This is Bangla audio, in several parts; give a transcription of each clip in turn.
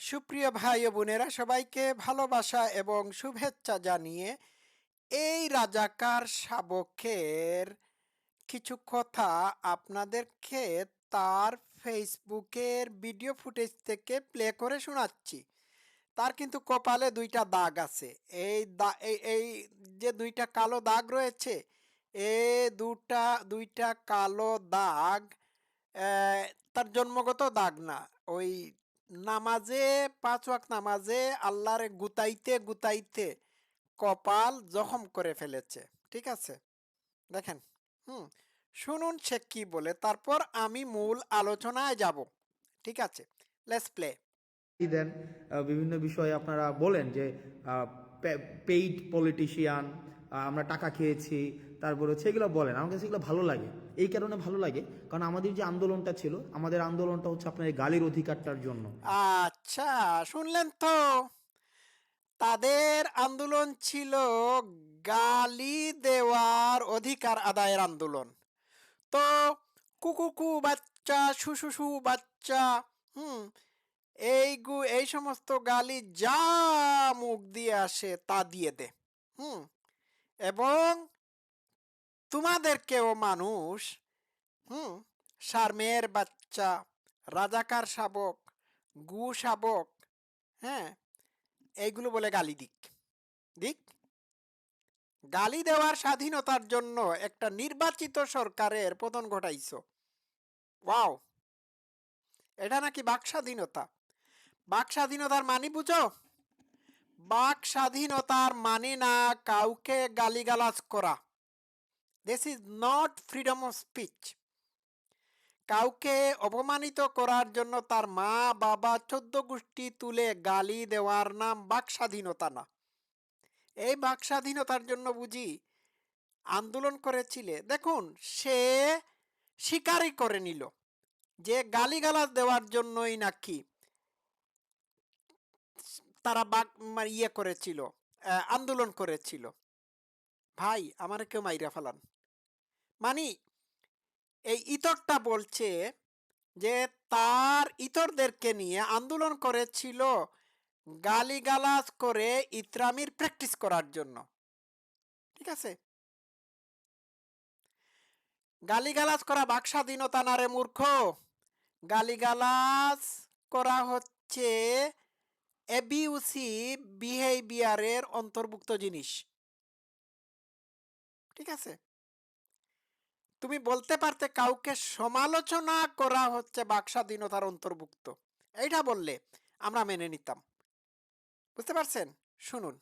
সুপ্রিয় ভাই বোনেরা, সবাইকে ভালোবাসা এবং শুভেচ্ছা জানিয়ে এই রাজাকার শাবকের কিছু কথা আপনাদেরকে তার ফেসবুকের ভিডিও ফুটেজ থেকে প্লে করে শোনাচ্ছি। তার কিন্তু কপালে দুইটা দাগ আছে। এই দা, এই এই যে দুইটা কালো দাগ রয়েছে, এ দুটা, দুইটা কালো দাগ তার জন্মগত দাগ না, ওই নামাজে, পাঁচ ওয়াক নামাজে আল্লাহরে গুতাইতে গুতাইতে কপাল জখম করে ফেলেছে। ঠিক আছে? দেখেন, হুম, শুনুন সে কি বলে, তারপর আমি মূল আলোচনায় যাব। ঠিক আছে? লেটস প্লে দেন বিভিন্ন বিষয়ে আপনারা বলেন যে পেইড পলিটিশিয়ান আমরা টাকা খেয়েছি তারপরে হচ্ছে এগুলো বলেন আমার কাছে এগুলো ভালো লাগে। এই কারণে ভালো লাগে, কারণ আমাদের যে আন্দোলনটা ছিল, আমাদের আন্দোলনটা হচ্ছে আপনার গালির অধিকারটার জন্য। আচ্ছা শুনলেন তো? তাদের আন্দোলন ছিল গালি দেওয়ার অধিকার আদায়ের আন্দোলন। তো কুকুকু বাচ্চা শুশুশু বাচ্চা, হুম, এই গু, এই সমস্ত গালি যা মুখ দিয়ে আসে তা দিয়ে দে, হুম, এবং তোমাদেরকেও মানুষ, হুম, শারমের বাচ্চা, রাজাকার শাবক, গু শাবক হ্যাঁ এইগুলো বলে গালি দিক। দিক? গালি দেওয়ার স্বাধীনতার জন্য একটা নির্বাচিত সরকারের পতন ঘটাইছো। ওয়াও! এটা নাকি বাক স্বাধীনতা। বাক স্বাধীনতার মানে বুঝো? বাক স্বাধীনতার মানে না কাউকে গালিগালাজ করা। This is not freedom of speech কাউকে অপমানিত করার জন্য তার মা, বাবা, চোদ্দ গোষ্ঠী তুলে গালি দেওয়ার নাম বাক স্বাধীনতা না। এই বাক স্বাধীনতার জন্য বুঝি আন্দোলন করেছিলে। দেখুন, সে স্বীকারই করে নিল যে গালিগালাজ দেওয়ার জন্যই নাকি তারা বাক ইয়ে করেছিল আন্দোলন করেছিল। ভাই আমার কেউ মাইরা ফেলান। মানি, এই ইতরটা বলছে যে, তার ইতরদেরকে নিয়ে আন্দোলন করেছিল গালিগালাজ করে ইতরামির প্র্যাকটিস করার জন্য। ঠিক আছে? গালিগালাজ করা বাক স্বাধীনতা না রে মূর্খ! গালিগালাজ করা হচ্ছে অ্যাবিউসিভ বিহেভিয়ারের অন্তর্ভুক্ত জিনিস। ঠিক আছে? তুমি বলতে পারতে কাউকে সমালোচনা করা হচ্ছে বাক স্বাধীনতার অন্তর্ভুক্ত। এইটা বললে আমরা মেনে নিতাম। বুঝতে পারছেন? শুনুন।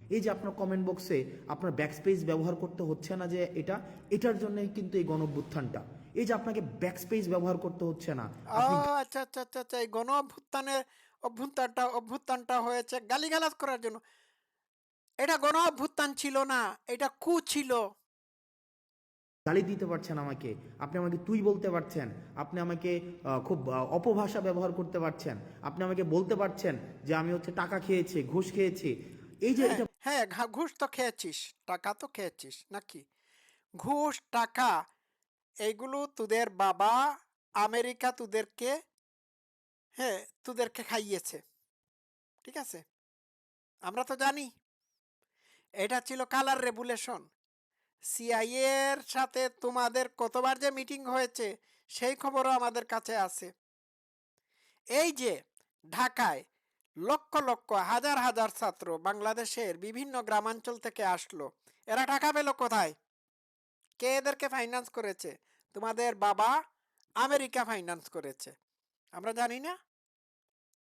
এই যে আপনার কমেন্ট বক্সে আপনার ব্যাকস্পেস ব্যবহার করতে হচ্ছে না যে এটা এটার জন্যই কিন্তু এই গণঅভ্যুত্থানটা। এই যে আপনাকে ব্যাকস্পেস ব্যবহার করতে হচ্ছে না আচ্ছা আচ্ছা আচ্ছা আচ্ছা এই গণ অভ্যুত্থানের অভ্যুত্থানটা অভ্যুত্থানটা হয়েছে গালিগালাজ করার জন্য। এটা গণ অভ্যুত্থান ছিল না এটা কু ছিল। গালি দিতে পারছেন আমাকে আপনি আমাকে তুই বলতে পারছেন আপনি আমাকে খুব অপভাষা ব্যবহার করতে পারছেন আপনি আমাকে বলতে পারছেন যে আমি হচ্ছে টাকা খেয়েছি ঘুষ খেয়েছি। এই যে হ্যাঁ ঘা- ঘুষ তো খেয়েছিস টাকা তো খেয়েছিস নাকি? ঘুষ টাকা এইগুলো তোদের বাবা আমেরিকা তোদেরকে হ্যাঁ তোদেরকে খাইয়েছে ঠিক আছে? আমরা তো জানি। এটা ছিল কালার রেগুলেশন সিআইএর সাথে তোমাদের কতবার যে মিটিং হয়েছে, সেই খবরও আমাদের কাছে আছে। এই যে ঢাকায় লক্ষ লক্ষ, হাজার হাজার ছাত্র বাংলাদেশের বিভিন্ন গ্রামাঞ্চল থেকে আসলো। এরা টাকা পেল কোথায়? কে এদেরকে ফাইন্যান্স করেছে? তোমাদের বাবা আমেরিকা ফাইন্যান্স করেছে। আমরা জানি না?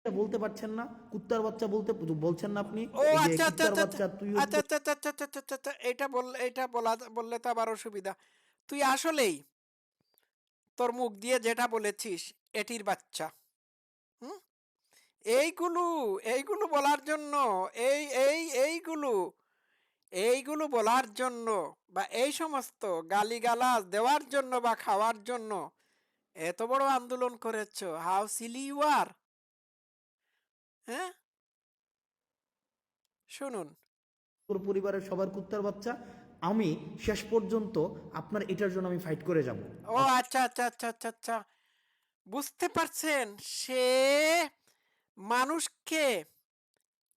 বলতে পারছেন না কুত্তার বাচ্চা বলতে বলছেন না আপনি? ও আচ্ছা আচ্ছা আচ্ছা তুই আচ্ছা আচ্ছা আচ্ছা আচ্ছা আচ্ছা আচ্ছা আচ্ছা এটা বল এটা বলা বললে তো আবার অসুবিধা। তুই আসলেই তোর মুখ দিয়ে যেটা বলেছিস এটির বাচ্চা। হুম? এইগুলো এইগুলো বলার জন্য এই এই এইগুলো এইগুলো বলার জন্য বা এই সমস্ত গালিগালাজ দেওয়ার জন্য বা খাওয়ার জন্য এত বড় আন্দোলন করেছ। How silly you are! হ্যাঁ? শুনুন। তোর পরিবারের সবার কুত্তার বাচ্চা আমি শেষ পর্যন্ত আপনার এটার জন্য আমি ফাইট করে যাব। ও আচ্ছা আচ্ছা আচ্ছা আচ্ছা আচ্ছা। বুঝতে পারছেন? সে মানুষকে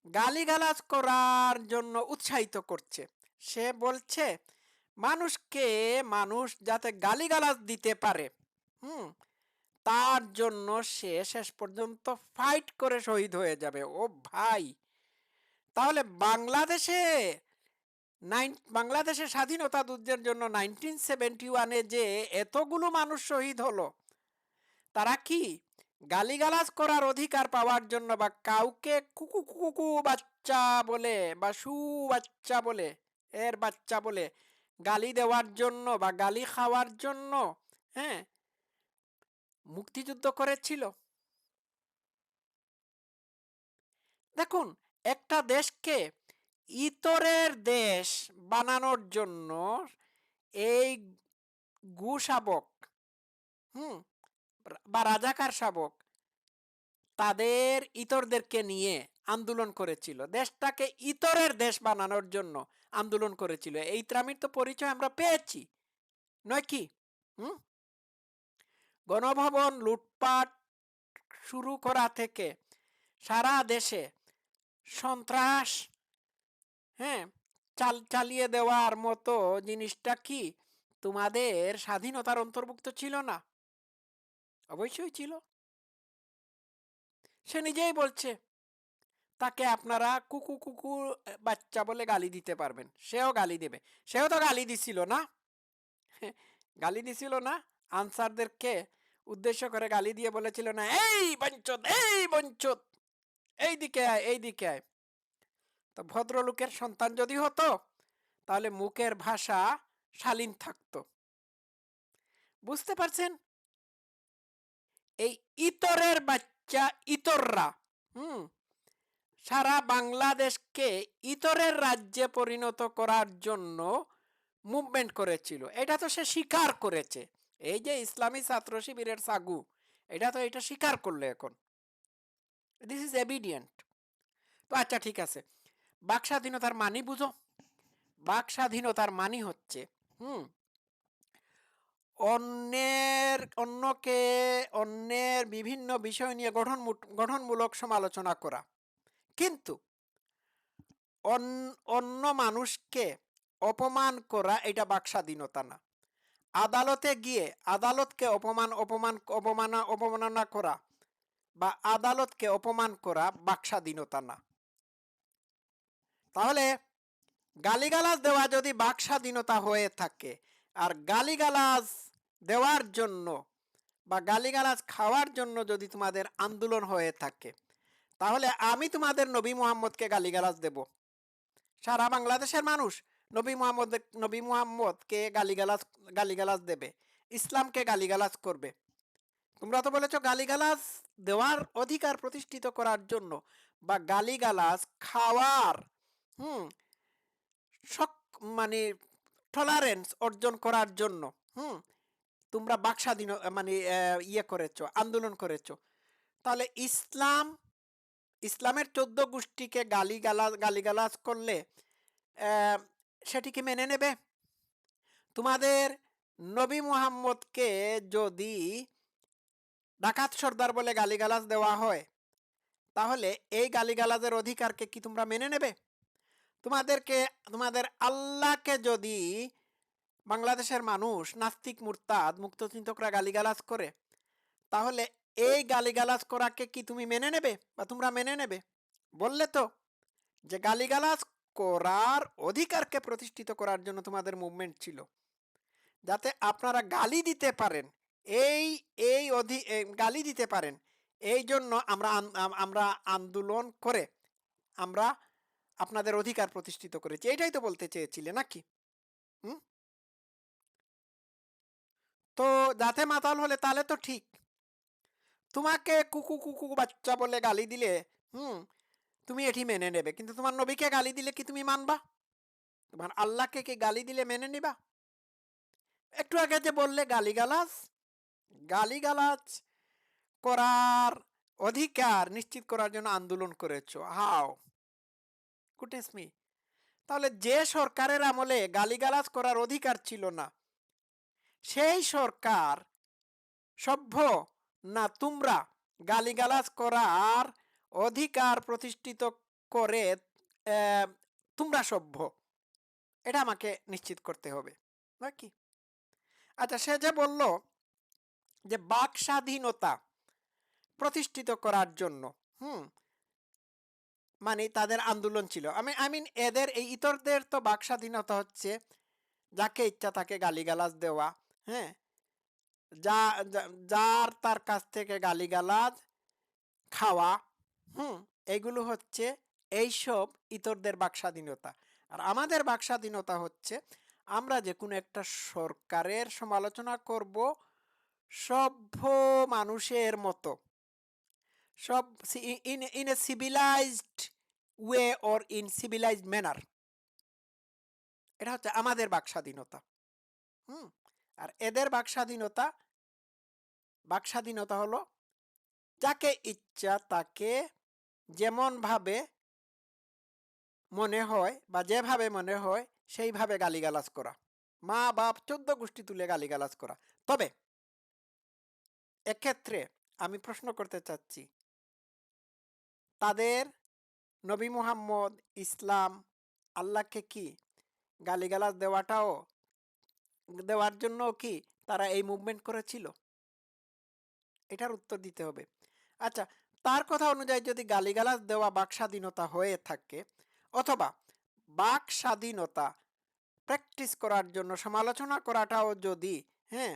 গালিগালাজ করার জন্য উৎসাহিত করছে। সে বলছে মানুষকে মানুষ যাতে গালিগালাজ দিতে পারে হুম তার জন্য সে শেষ পর্যন্ত ফাইট করে শহীদ হয়ে যাবে। ও ভাই, তাহলে বাংলাদেশে নাইন, বাংলাদেশের স্বাধীনতা যুদ্ধের জন্য নাইনটিন সেভেন্টি ওয়ানে যে এতগুলো মানুষ শহীদ হলো, তারা কি গালিগালাজ করার অধিকার পাওয়ার জন্য বা কাউকে কুকু কুকু বাচ্চা বলে বা সু বাচ্চা বলে, এর বাচ্চা বলে গালি দেওয়ার জন্য বা গালি খাওয়ার জন্য হ্যাঁ? মুক্তিযুদ্ধ করেছিল। দেখুন, একটা দেশকে ইতরের দেশ বানানোর জন্য এই গু শাবক হুম, বা রাজাকার শাবক তাদের ইতরদেরকে নিয়ে আন্দোলন করেছিল। দেশটাকে ইতরের দেশ বানানোর জন্য আন্দোলন করেছিল। এই ত্রামির তো পরিচয় আমরা পেয়েছি, নয় কি? হুম? গণভবন লুটপাট শুরু করা থেকে সারা দেশে সন্ত্রাস হ্যাঁ চাল, চালিয়ে দেওয়ার মতো জিনিসটা কি তোমাদের স্বাধীনতার অন্তর্ভুক্ত ছিল না? অবশ্যই ছিল। সে নিজেই বলছে, তাকে আপনারা কুকু কুকু বাচ্চা বলে গালি দিতে পারবেন। সেও গালি দেবে। সেও তো গালি দিছিল না? গালি দিছিল না? আনসারদেরকে উদ্দেশ্য করে গালি দিয়ে বলেছিল না, এই বঞ্চত এই বঞ্চত, এই দিকে আয়, এই দিকে আয়। তো ভদ্রলোকের সন্তান যদি হতো, তাহলে মুখের ভাষা শালীন থাকতো। বুঝতে পারছেন? এই ইতরের বাচ্চা ইতররা, হুম, সারা বাংলাদেশকে ইতরের রাজ্যে পরিণত করার জন্য মুভমেন্ট করেছিল। এটা তো সে স্বীকার করেছে। এই যে ইসলামী ছাত্র শিবিরের সাগু, এটা তো এটা স্বীকার করল এখন। দিস ইজ এভিডিয়েন্ট তো আচ্ছা ঠিক আছে। বাক স্বাধীনতার মানি বুঝো। বাক স্বাধীনতার মানি হচ্ছে, হুম? অন্যের, অন্যকে, অন্যের বিভিন্ন বিষয় নিয়ে গঠন গঠনমূলক সমালোচনা করা। কিন্তু অন- অন্য মানুষকে অপমান করা এটা বাক স্বাধীনতা না। আদালতে গিয়ে আদালতকে অপমান অপমান, অপমানা, অপমাননা করা বা আদালতকে অপমান করা বাকস্বাধীনতা না তাহলে গালিগালাজ দেওয়া যদি বাকস্বাধীনতা হয়ে থাকে, আর গালিগালাজ দেওয়ার জন্য বা গালিগালাজ খাওয়ার জন্য যদি তোমাদের আন্দোলন হয়ে থাকে, তাহলে আমি তোমাদের নবী মোহাম্মদকে গালিগালাজ দেব। সারা বাংলাদেশের মানুষ নবী মোহাম্মদ নবী মুহাম্মদকে গালিগালাজ গালিগালাজ দেবে ইসলামকে গালিগালাজ করবে তোমরা তো বলেছ গালিগালাজ দেওয়ার অধিকার প্রতিষ্ঠিত করার জন্য বা গালিগালাজ খাওয়ার, হুম সক মানে টলারেন্স অর্জন করার জন্য, হুম, তোমরা বাকস্বাধীন মানে ইয়ে করেছ, আন্দোলন করেছ। তাহলে ইসলাম, ইসলামের চোদ্দ গোষ্ঠীকে গালি গালাজ গালিগালাজ করলে সেটিকে মেনে নেবে? তোমাদের নবী মুহাম্মদকে যদি ডাকাত সর্দার বলে গালিগালাজ দেওয়া হয়, তাহলে এই গালিগালাজের অধিকারকে কি তোমরা মেনে নেবে? তোমাদেরকে, তোমাদের আল্লাহকে যদি বাংলাদেশের মানুষ, নাস্তিক, মুরতাদ, মুক্তচিন্তকরা গালিগালাজ করে, তাহলে এই গালিগালাজ করাকে কি তুমি মেনে নেবে বা তোমরা মেনে নেবে? বললে তো, যে গালিগালাজ করার অধিকারকে প্রতিষ্ঠিত করার জন্য তোমাদের মুভমেন্ট ছিল। যাতে আপনারা গালি দিতে পারেন। এই এই অধি গালি দিতে পারেন। এই জন্য আমরা আমরা আন্দোলন করে আমরা আপনাদের অধিকার প্রতিষ্ঠিত করেছি। এটাই তো বলতে চেয়েছিলে নাকি? হুম? তো যাতে মাতাল হলে তাহলে তো ঠিক। তোমাকে কুকু কুকু বাচ্চা বলে গালি দিলে, হুম তুমি এটি মেনে নেবে। কিন্তু তোমার নবীকে গালি দিলে কি তুমি মানবা? তোমার আল্লাহকে কি গালি দিলে মেনে নিবা? একটু আগে যে বললে গালিগালাজ গালিগালাজ করার অধিকার নিশ্চিত করার জন্য আন্দোলন করেছ। How, goodness me. তাহলে যে সরকারের আমলে গালিগালাজ করার অধিকার ছিল না, সেই সরকার সভ্য না তোমরা গালিগালাজ করার অধিকার প্রতিষ্ঠিত করে তোমরা সভ্য। এটা আমাকে নিশ্চিত করতে হবে নাকি আচ্ছা সে যে বলল যে বাক স্বাধীনতা প্রতিষ্ঠিত করার জন্য, হুম মানে তাদের আন্দোলন ছিল। আমি আই মিন এদের, এই ইতরদের তো বাক স্বাধীনতা হচ্ছে যাকে ইচ্ছা তাকে গালিগালাজ দেওয়া হ্যাঁ? যা- যার তার কাছ থেকে গালিগালাজ খাওয়া হুম, এগুলো হচ্ছে এইসব ইতরদের বাক স্বাধীনতা আর আমাদের বাক স্বাধীনতা হচ্ছে আমরা যে কোনো একটা সরকারের সমালোচনা করব সভ্য মানুষের মতো। সব in in a civilised way or in civilised manner এটা হচ্ছে আমাদের বাক স্বাধীনতা হুম, আর এদের বাক স্বাধীনতা বাক স্বাধীনতা হলো যাকে ইচ্ছা তাকে যেমন ভাবে মনে হয় বা যেভাবে মনে হয়, সেইভাবে গালিগালাজ করা। মা বাপ চোদ্দ গোষ্ঠী তুলে গালিগালাজ করা। তবে এক্ষেত্রে আমি প্রশ্ন করতে চাচ্ছি, তাদের নবী মুহাম্মদ, ইসলাম, আল্লাহকে কি গালিগালাজ দেওয়াটাও, দেওয়ার জন্য কি তারা এই মুভমেন্ট করেছিল? এটার উত্তর দিতে হবে। আচ্ছা তার কথা অনুযায়ী যদি গালিগালাজ দেওয়া বাক স্বাধীনতা হয়ে থাকে অথবা বাক স্বাধীনতা প্র্যাকটিস করার জন্য সমালোচনা করাটাও যদি হ্যাঁ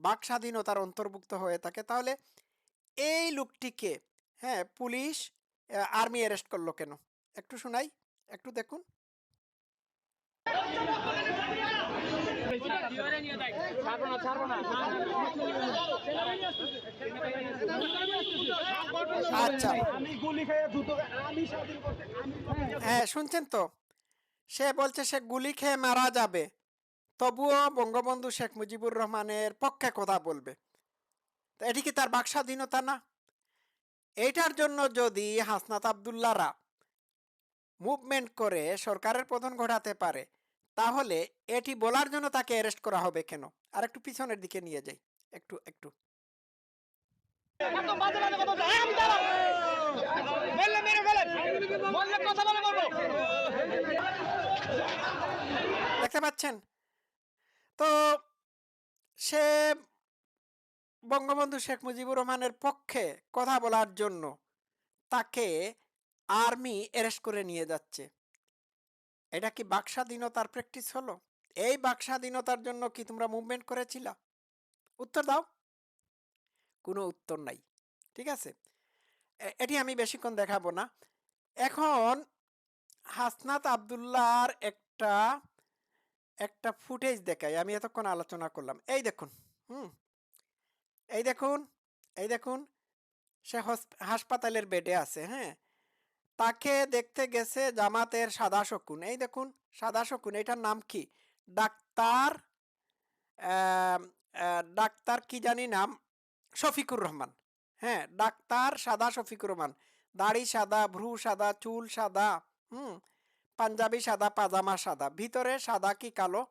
বাক স্বাধীনতার অন্তর্ভুক্ত হয়ে থাকে, তাহলে এই লোকটিকে হ্যাঁ পুলিশ আর্মি অ্যারেস্ট করল কেন? একটু শোনাই, একটু দেখুন। ছাড়বো না ছাড়বো না না, আচ্ছা। আমি গুলি খেয়ে জুতো আমি স্বাধীন করতে হ্যাঁ শুনছেন তো? সে বলছে সে গুলি খেয়ে মারা যাবে। তবুও বঙ্গবন্ধু শেখ মুজিবুর রহমানের পক্ষে কথা বলবে। এটি কি তার বাক স্বাধীনতা না? এইটার জন্য যদি হাসনাত আবদুল্লারা মুভমেন্ট করে সরকারের পতন ঘটাতে পারে তাহলে এটি বলার জন্য তাকে অ্যারেস্ট করা হবে কেন? আর একটু পিছনের দিকে নিয়ে যাই। একটু একটু। দেখতে পাচ্ছেন? তো সে বঙ্গবন্ধু শেখ মুজিবুর রহমানের পক্ষে কথা বলার জন্য তাকে আর্মি অ্যারেস্ট করে নিয়ে যাচ্ছে। এটা কি বাক স্বাধীনতার প্র্যাকটিস হলো? এই বাক স্বাধীনতার জন্য কি তোমরা মুভমেন্ট করেছিলা? উত্তর দাও। কোনো উত্তর নাই, ঠিক আছে? এটি আমি বেশিক্ষণ দেখাবো না। এখন হাসনাত আবদুল্লাহর একটা একটা ফুটেজ দেখাই। আমি এতক্ষণ আলোচনা করলাম। এই দেখুন, হুম? এই দেখুন এই দেখুন, সে হাসপাতালের বেডে আছে হ্যাঁ? তাকে দেখতে গেছে জামাতের সাদা শকুন। এই দেখুন, সাদা শকুন, এটার নাম কি? ডাক্তার ডাক্তার কি জানি নাম? শফিকুর রহমান। হ্যাঁ ডাক্তার সাদা শফিকুর রহমান। দাড়ি সাদা, ভ্রু সাদা, চুল সাদা, হুম, পাঞ্জাবি সাদা, পাজামা সাদা। ভিতরে সাদা কি কালো?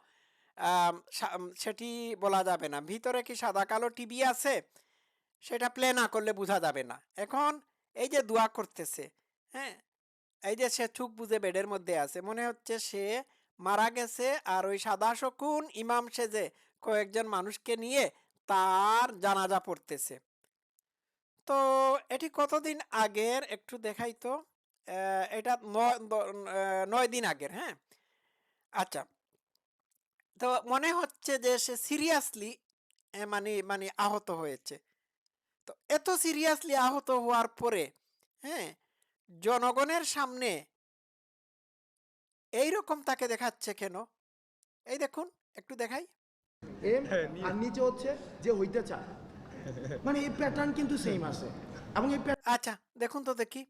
সেটি বলা যাবে না। ভিতরে কি সাদা কালো টিভি আছে? সেটা প্লে না করলে বোঝা যাবে না। এখন এই যে দোয়া করতেছে হ্যাঁ? এই যে সে থুক বুঝে বেডের মধ্যে আছে, মনে হচ্ছে সে মারা গেছে আর ওই সাদা শকুন ইমাম সেজে কয়েকজন মানুষকে নিয়ে তার জানাজা পড়তেছে। তো এটি কতদিন আগের? একটু দেখাই তো। এটা নয় দিন আগের হ্যাঁ? আচ্ছা। তো মনে হচ্ছে যে সে সিরিয়াসলি মানে মানে আহত হয়েছে। তো এত সিরিয়াসলি আহত হওয়ার পরে হ্যাঁ? জনগণের সামনে এই রকম তাকে দেখাচ্ছে কেন? এই দেখুন একটু দেখাই। এম আর নিচে হচ্ছে যে হইতে চায়। মানে এই প্যাটার্ন কিন্তু সেম আছে। এবং এই আচ্ছা দেখুন তো দেখি।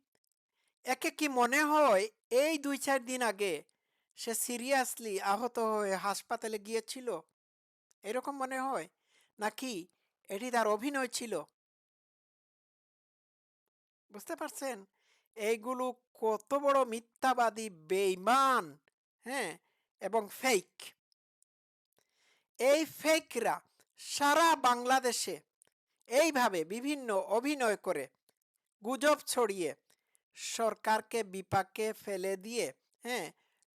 একে কি মনে হয় এই দুই চার দিন আগে সে সিরিয়াসলি আহত হয়ে হাসপাতালে গিয়েছিল? এরকম মনে হয়? নাকি এটি তার অভিনয় ছিল? বুঝতে পারছেন? এইগুলো কত বড় মিথ্যাবাদী, বেঈমান হ্যাঁ এবং ফেক এই ফেকরা সারা বাংলাদেশে এইভাবে বিভিন্ন অভিনয় করে, গুজব ছড়িয়ে, সরকারকে বিপাকে ফেলে দিয়ে হ্যাঁ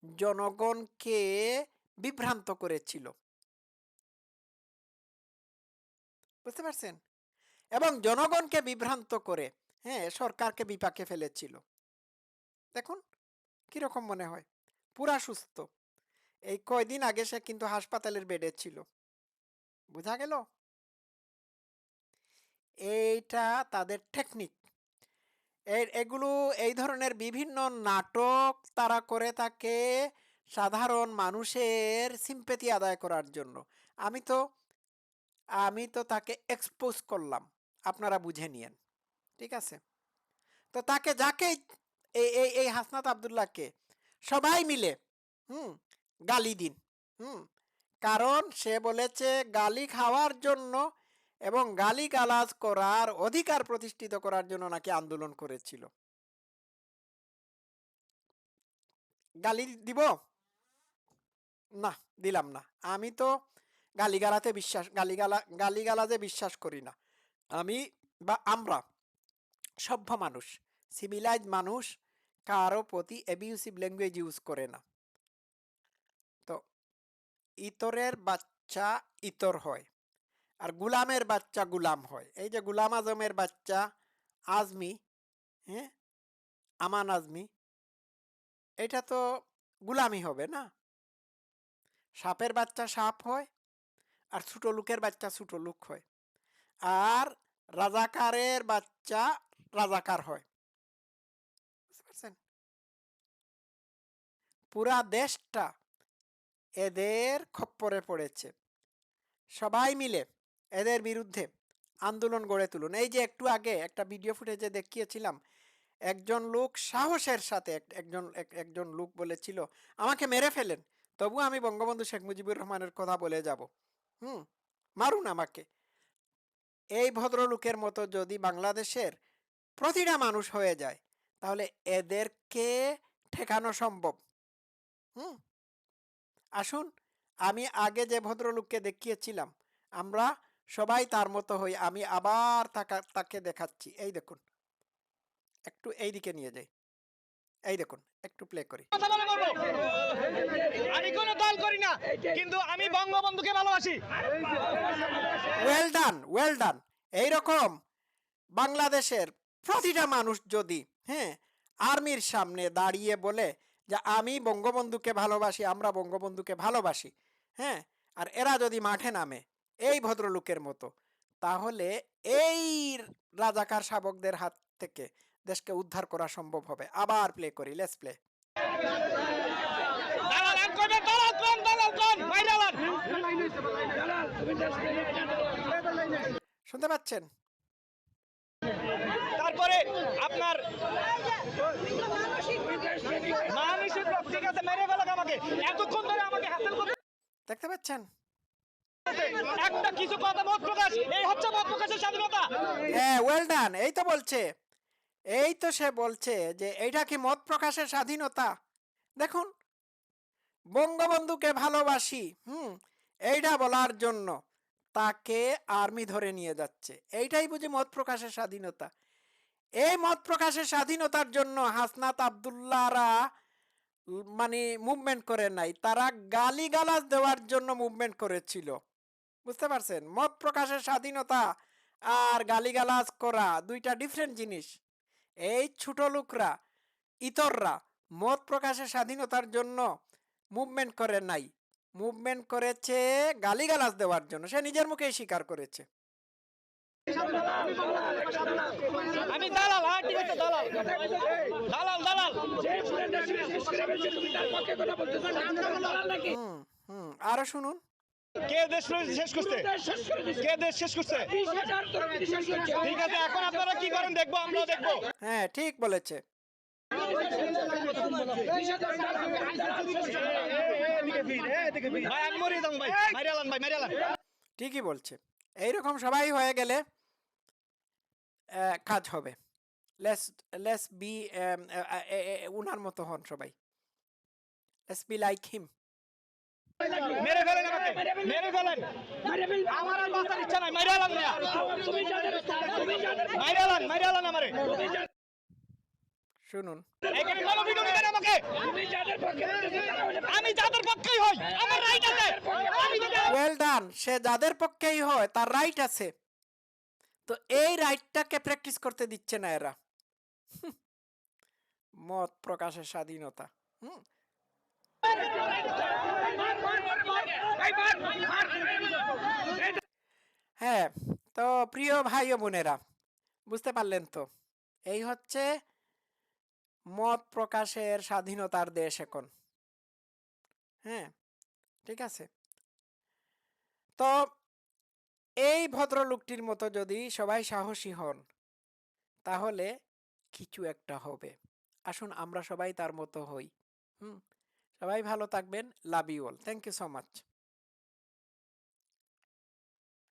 জনগণকে বিভ্রান্ত করেছিল। বুঝতে পারছেন? এবং জনগণকে বিভ্রান্ত করে হ্যাঁ সরকারকে বিপাকে ফেলেছিল। দেখুন, কীরকম মনে হয়? পুরা সুস্থ। এই কয়দিন আগে সে কিন্তু হাসপাতালের বেডে ছিল। বোঝা গেল? এইটা তাদের টেকনিক। এগুলো, এই ধরনের বিভিন্ন নাটক তারা করে থাকে সাধারণ মানুষের সিম্পেথি আদায় করার জন্য। আমি তো আমি তো তাকে এক্সপোজ করলাম। আপনারা বুঝে নিয়েন। ঠিক আছে? তো তাকে যাকে এই এই এই হাসনাত আবদুল্লাহকে সবাই মিলে, হুম, গালি দিন, হুম, কারণ সে বলেছে গালি খাওয়ার জন্য এবং গালি গালাজ করার অধিকার প্রতিষ্ঠিত করার জন্য নাকি আন্দোলন করেছিল। গালি দিব? না, দিলাম না। আমি তো গালিগালাতে বিশ্বাস, গালিগালা, গালিগালাজে বিশ্বাস করি না। আমি বা আমরা সভ্য মানুষ সিভিলাইজ মানুষ কারও প্রতি অ্যাবিউসিভ ল্যাঙ্গুয়েজ ইউজ করে না। তো ইতরের বাচ্চা ইতর হয় আর গুলামের বাচ্চা গুলাম হয়। এই যে গুলাম আজমের বাচ্চা আজমি হ্যাঁ? আমান আজমি, এটা তো গুলামি হবে না? সাপের বাচ্চা সাপ হয় আর ছোট লোকের বাচ্চা ছোট লোক হয়। আর রাজাকারের বাচ্চা রাজাকার হয়। পুরা দেশটা এদের খপ্পরে পড়েছে। সবাই মিলে এদের বিরুদ্ধে আন্দোলন গড়ে তুলুন। এই যে একটু আগে একটা ভিডিও ফুটেজে দেখিয়েছিলাম, একজন লোক সাহসের সাথে একজন, এক- একজন লোক বলেছিল, আমাকে মেরে ফেলেন, তবু আমি বঙ্গবন্ধু শেখ মুজিবুর রহমানের কথা বলে যাব। হুম, মারুন আমাকে। এই ভদ্রলোকের মতো যদি বাংলাদেশের প্রতিটা মানুষ হয়ে যায়। তাহলে এদেরকে ঠেকানো সম্ভব? হুম। আসুন আমি আগে যে ভদ্রলোককে দেখিয়েছিলাম আমরা সবাই তার মতো হই আমি আবার তাকে দেখাচ্ছি। এই দেখুন। একটু এই দিকে নিয়ে যাই। এই দেখুন একটু প্লে করি। আমি কোনো দল করি না কিন্তু আমি বঙ্গবন্ধুকে ভালোবাসি। ওয়েল ডান ওয়েল ডান এইরকম বাংলাদেশের প্রতিটা মানুষ যদি হ্যাঁ আর্মির সামনে দাঁড়িয়ে বলে যে আমি বঙ্গবন্ধুকে ভালোবাসি আমরা বঙ্গবন্ধুকে ভালোবাসি হ্যাঁ আর এরা যদি মাঠে নামে এই ভদ্রলোকের মতো তাহলে এই রাজাকার শাবকদের হাত থেকে দেশকে উদ্ধার করা সম্ভব হবে। আবার প্লে করি লেস প্লে শুনতে পাচ্ছেন? তারপরে আপনার মানুষের ঠিক আছে মেরে ফেলাক আমাকে। এতক্ষণ ধরে আমাকে হাসিল করতে দেখতে পাচ্ছেন? একটা কিছু কথা মত প্রকাশ এই হচ্ছে মত প্রকাশের স্বাধীনতা। হ্যাঁ ওয়েল ডান এই তো বলছে। এই তো সে বলছে যে এইটা কি মত প্রকাশের স্বাধীনতা? দেখুন বঙ্গবন্ধুকে ভালোবাসি হুম এইটা বলার জন্য তাকে আর্মি ধরে নিয়ে যাচ্ছে। এইটাই বুঝি মত প্রকাশের স্বাধীনতা। এই মত প্রকাশের স্বাধীনতার জন্য হাসনাত আবদুল্লাহরা মানে মুভমেন্ট করে নাই। তারা গালিগালাজ দেওয়ার জন্য মুভমেন্ট করেছিল। বুঝতে পারছেন? মত প্রকাশের স্বাধীনতা আর গালিগালাজ করা দুইটা ডিফারেন্ট জিনিস। এই ছোট লোকরা, ইতররা মত প্রকাশের স্বাধীনতার জন্য মুভমেন্ট করে নাই। মুভমেন্ট করেছে গালিগালাজ দেওয়ার জন্য। সে নিজের মুখেই স্বীকার করেছে। আমি দালাল হ্যাঁ ঠিক আছে দালাল। দালাল দালাল। আরও শুনুন। কে দেশ শেষ করছে? কে দেশ শেষ করছে? ঠিক আছে এখন আপনারা কি করেন দেখব আমরা দেখব। হ্যাঁ ঠিক বলেছে। ঠিকই বলছে। এইরকম সবাই হয়ে গেলে কাজ হবে। লেস লেস বি উনার মতো হন সবাই। লেস বি লাইক হিম মেরে ফেলেন আমাকে! মেরে ফেলেন! আমার আর বাঁচার ইচ্ছা নাই মারিয়ালান না মারিয়ালান মারিয়ালান আমারে! শুনুন। আমি যাদের পক্ষেই হই আমার রাইট আছে! ওয়েল ডান সে যাদের পক্ষেই হয় তার রাইট আছে। তো এই রাইটটাকে প্র্যাকটিস করতে দিচ্ছে না এরা। মত প্রকাশের স্বাধীনতা। হুম। হ্যাঁ তো প্রিয় ভাই ও বোনেরা, বুঝতে পারলেন তো? এই হচ্ছে মত প্রকাশের স্বাধীনতার দেশ এখন। হ্যাঁ ঠিক আছে। তো এই ভদ্রলোকটির মতো যদি সবাই সাহসী হন, তাহলে কিছু একটা হবে। আসুন আমরা সবাই তার মতো হই। হুম? সবাই ভালো থাকবেন। Love you all thank you so much